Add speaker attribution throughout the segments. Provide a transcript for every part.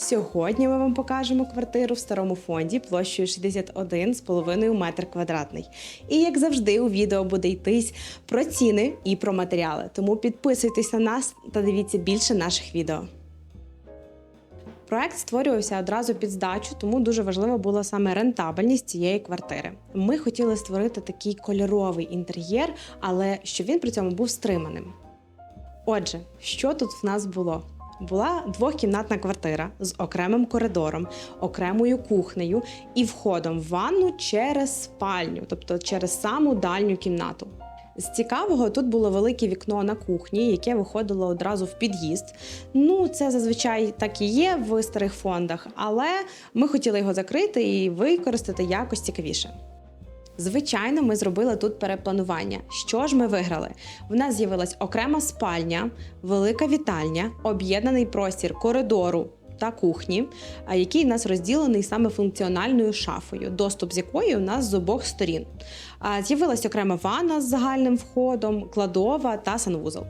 Speaker 1: Сьогодні ми вам покажемо квартиру в старому фонді площею 61,5 метр квадратний. І як завжди, у відео буде йтись про ціни і про матеріали. Тому підписуйтесь на нас та дивіться більше наших відео. Проект створювався одразу під здачу, тому дуже важлива була саме рентабельність цієї квартири. Ми хотіли створити такий кольоровий інтер'єр, але щоб він при цьому був стриманим. Отже, що тут в нас було? Була двохкімнатна квартира з окремим коридором, окремою кухнею і входом в ванну через спальню, тобто через саму дальню кімнату. З цікавого тут було велике вікно на кухні, яке виходило одразу в під'їзд. Ну, це зазвичай так і є в старих фондах, але ми хотіли його закрити і використати якось цікавіше. Звичайно, ми зробили тут перепланування. Що ж ми виграли? В нас з'явилась окрема спальня, велика вітальня, об'єднаний простір коридору та кухні, який в нас розділений саме функціональною шафою, доступ з якої у нас з обох сторін. З'явилась окрема ванна з загальним входом, кладова та санвузол.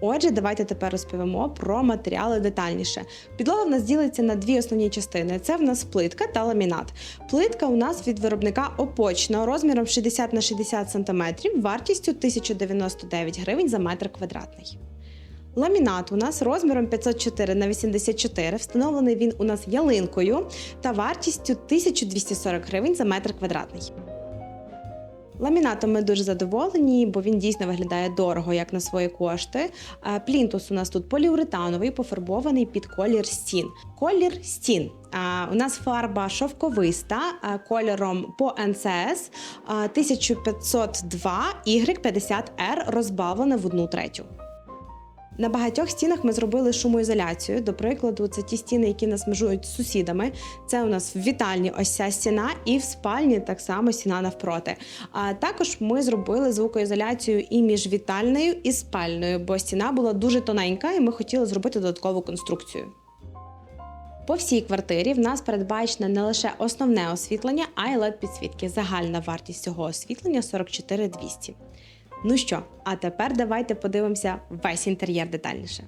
Speaker 1: Отже, давайте тепер розповімо про матеріали детальніше. Підлога в нас ділиться на дві основні частини: це в нас плитка та ламінат. Плитка у нас від виробника опочна розміром 60 на 60 см, вартістю 1099 гривень за метр квадратний. Ламінат у нас розміром 504 на 84, встановлений він у нас ялинкою та вартістю 1240 гривень за метр квадратний. Ламінатом ми дуже задоволені, бо він дійсно виглядає дорого, як на свої кошти. Плінтус у нас тут поліуретановий, пофарбований під колір стін. Колір стін. У нас фарба шовковиста кольором по НЦС 1502 Y50R розбавлена в одну третю. На багатьох стінах ми зробили шумоізоляцію. До прикладу, це ті стіни, які нас межують з сусідами. Це у нас в вітальні ось ця стіна, і в спальні так само стіна навпроти. А також ми зробили звукоізоляцію і між вітальною і спальною, бо стіна була дуже тоненька, і ми хотіли зробити додаткову конструкцію. По всій квартирі в нас передбачено не лише основне освітлення, а й led підсвітки. Загальна вартість цього освітлення 44 200. Ну що, а тепер давайте подивимося весь інтер'єр детальніше.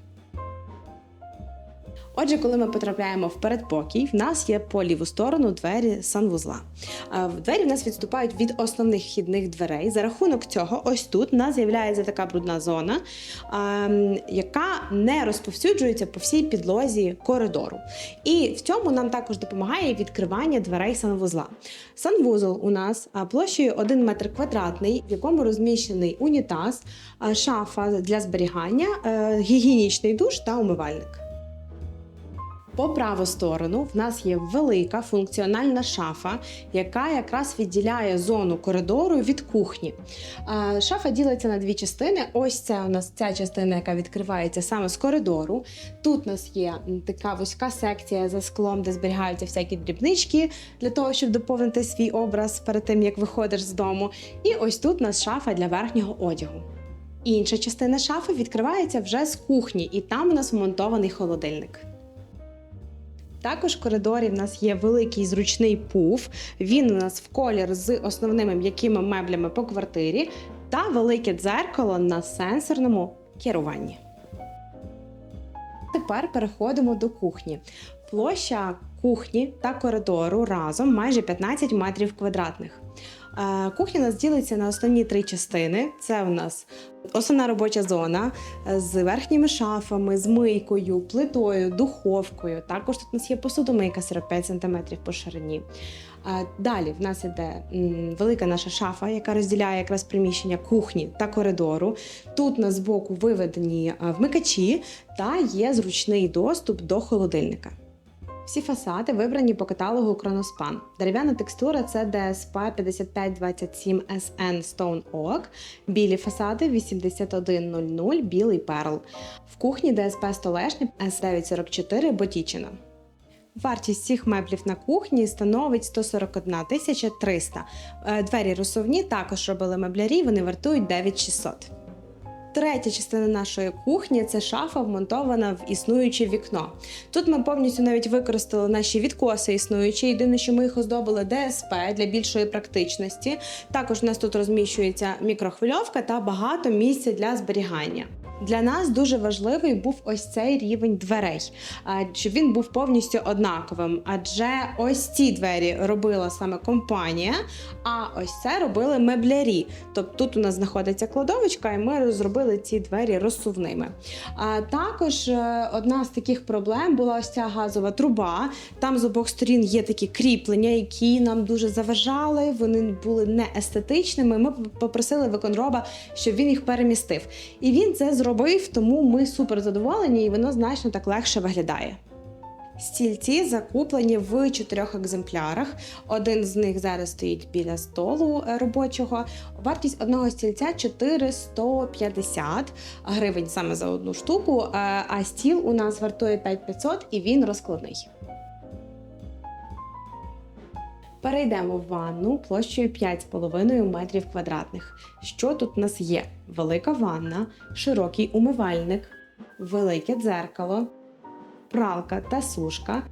Speaker 1: Отже, коли ми потрапляємо в передпокій, в нас є по ліву сторону двері санвузла. Двері в нас відступають від основних вхідних дверей. За рахунок цього, ось тут в нас з'являється така брудна зона, яка не розповсюджується по всій підлозі коридору. І в цьому нам також допомагає відкривання дверей санвузла. Санвузол у нас площею 1 метр квадратний, в якому розміщений унітаз, шафа для зберігання, е, гігієнічний душ та умивальник. По праву сторону в нас є велика функціональна шафа, яка якраз відділяє зону коридору від кухні. Шафа ділиться на дві частини. Ось це у нас ця частина, яка відкривається саме з коридору. Тут у нас є така вузька секція за склом, де зберігаються всякі дрібнички для того, щоб доповнити свій образ перед тим, як виходиш з дому. І ось тут у нас шафа для верхнього одягу. Інша частина шафи відкривається вже з кухні, і там у нас вмонтований холодильник. Також в коридорі в нас є великий зручний пуф. Він у нас в колір з основними м'якими меблями по квартирі та велике дзеркало на сенсорному керуванні. Тепер переходимо до кухні. Площа кухні та коридору разом майже 15 метрів квадратних. Е, Кухня нас ділиться на основні три частини. Це у нас основна робоча зона е, з верхніми шафами, з мийкою, плитою, духовкою. Також тут у нас є посудомийка 45 см по ширині. Е, Далі в нас іде велика наша шафа, яка розділяє якраз приміщення кухні та коридору. Тут у нас збоку виведені вмикачі та є зручний доступ до холодильника. Всі фасади вибрані по каталогу Кроноспан. Дерев'яна текстура це DSP 5527 SN Stone Oak. Білі фасади 8100 білий перл. В кухні DSP столешня S944 Ботічина. Вартість цих меблів на кухні становить 141 тисяча 300. Е, Двері розсувні також робили меблярі, вони вартують 9600. Третя частина нашої кухні це шафа, вмонтована в існуюче вікно. Тут ми повністю навіть використали наші відкоси існуючі. Єдине, що ми їх оздобили ДСП для більшої практичності. Також у нас тут розміщується мікрохвильовка та багато місця для зберігання. Для нас дуже важливий був ось цей рівень дверей, щоб він був повністю однаковим. Адже ось ці двері робила саме компанія, а ось це робили меблярі. Тобто тут у нас знаходиться кладовочка, і ми зробили ці двері розсувними. А також е, одна з таких проблем була ось ця газова труба. Там з обох сторін є такі кріплення, які нам дуже заважали. Вони були не естетичними. Ми попросили виконроба, щоб він їх перемістив. І він це зробив, тому ми супер задоволені, і воно значно так легше виглядає. Стільці закуплені в чотирьох екземплярах. Один з них зараз стоїть біля столу е, робочого. Вартість одного стільця 450 гривень саме за одну штуку. е, А стіл у нас вартує 5500 і він розкладний. Перейдемо в ванну площею 5,5 метрів квадратних. Що тут у нас є? Велика ванна, широкий умивальник, велике дзеркало, пралка та сушка.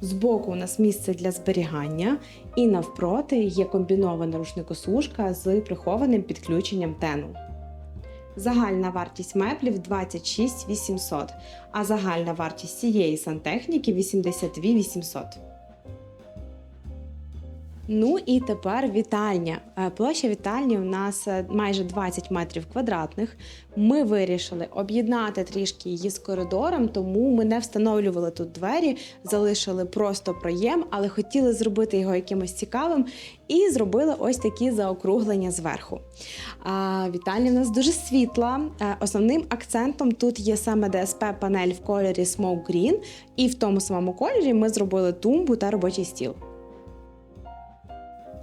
Speaker 1: Збоку у нас місце для зберігання, і навпроти є комбінована рушникосушка з прихованим підключенням тену. Загальна вартість меблів 26 800, а загальна вартість цієї сантехніки 82 800. Ну і тепер вітальня. Е, Площа вітальні у нас е, майже 20 метрів квадратних. Ми вирішили об'єднати трішки її з коридором, тому ми не встановлювали тут двері, залишили просто проєм, але хотіли зробити його якимось цікавим і зробили ось такі заокруглення зверху. Вітальня у нас дуже світла. Е, Основним акцентом тут є саме ДСП-панель в кольорі Smoke Green, і в тому самому кольорі ми зробили тумбу та робочий стіл.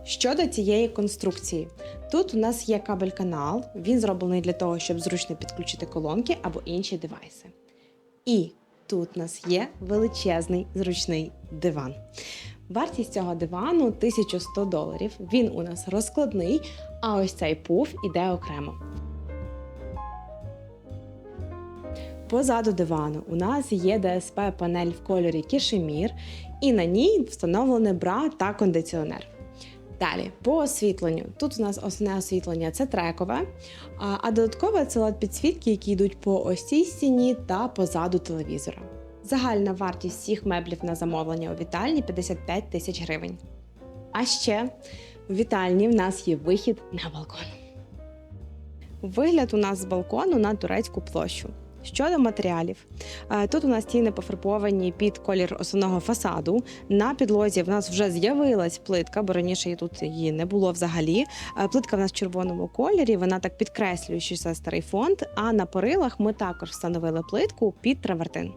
Speaker 1: Щодо цієї конструкції, тут у нас є кабель-канал, він зроблений для того, щоб зручно підключити колонки або інші девайси. І тут у нас є величезний зручний диван. Вартість цього дивану 1100 доларів. Він у нас розкладний, а ось цей пуф іде окремо. Позаду дивану у нас є ДСП-панель в кольорі кішемір, і на ній встановлене бра та кондиціонер. Далі, по освітленню. Тут у нас основне освітлення це трекове, а, додаткове це led підсвітки, які йдуть по ось цій стіні та позаду телевізора. Загальна вартість всіх меблів на замовлення у вітальні 55 тисяч гривень. А ще у вітальні в нас є вихід на балкон. Вигляд у нас з балкону на турецьку площу. Щодо матеріалів, е, тут у нас стіни пофарбовані під колір основного фасаду. На підлозі в нас вже з'явилась плитка, бо раніше її тут її не було взагалі. Е, Плитка в нас в червоному кольорі, вона так підкреслює, що це старий фонд. А на порилах ми також встановили плитку під травертин.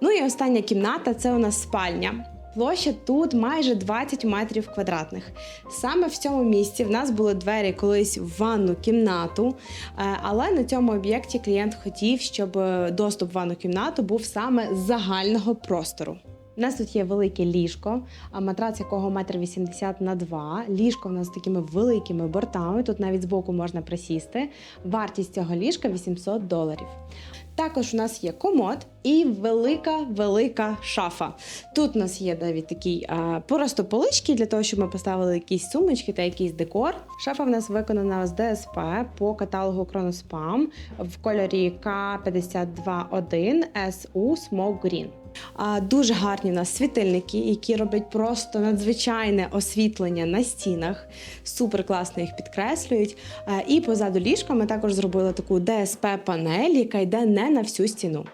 Speaker 1: Ну і остання кімната це у нас спальня. Площа тут майже 20 метрів квадратних. Саме в цьому місці в нас були двері колись в ванну кімнату, е, але на цьому об'єкті клієнт хотів, щоб е, доступ в ванну кімнату був саме з загального простору. У нас тут є велике ліжко, матрац якого метр вісімдесят на 2. Ліжко в нас з такими великими бортами. Тут навіть збоку можна присісти. Вартість цього ліжка 800 доларів. Також у нас є комод і велика велика шафа. Тут у нас є навіть такі а, просто полички для того, щоб ми поставили якісь сумочки та якийсь декор. Шафа в нас виконана з ДСП по каталогу Кроноспам в кольорі К521 SU Smoke Green. Дуже гарні у нас світильники, які роблять просто надзвичайне освітлення на стінах. Супер класно їх підкреслюють. І позаду ліжка ми також зробили таку ДСП-панель, яка йде не на всю стіну.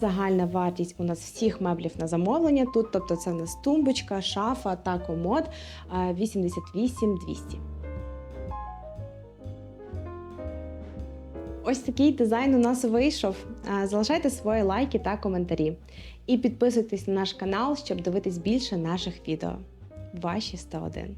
Speaker 1: Загальна вартість у нас всіх меблів на замовлення тут, тобто це в нас тумбочка, шафа та комод а, 88 200. Ось такий дизайн у нас вийшов. Залишайте свої лайки та коментарі. І підписуйтесь на наш канал, щоб дивитись більше наших відео. Ваші 101.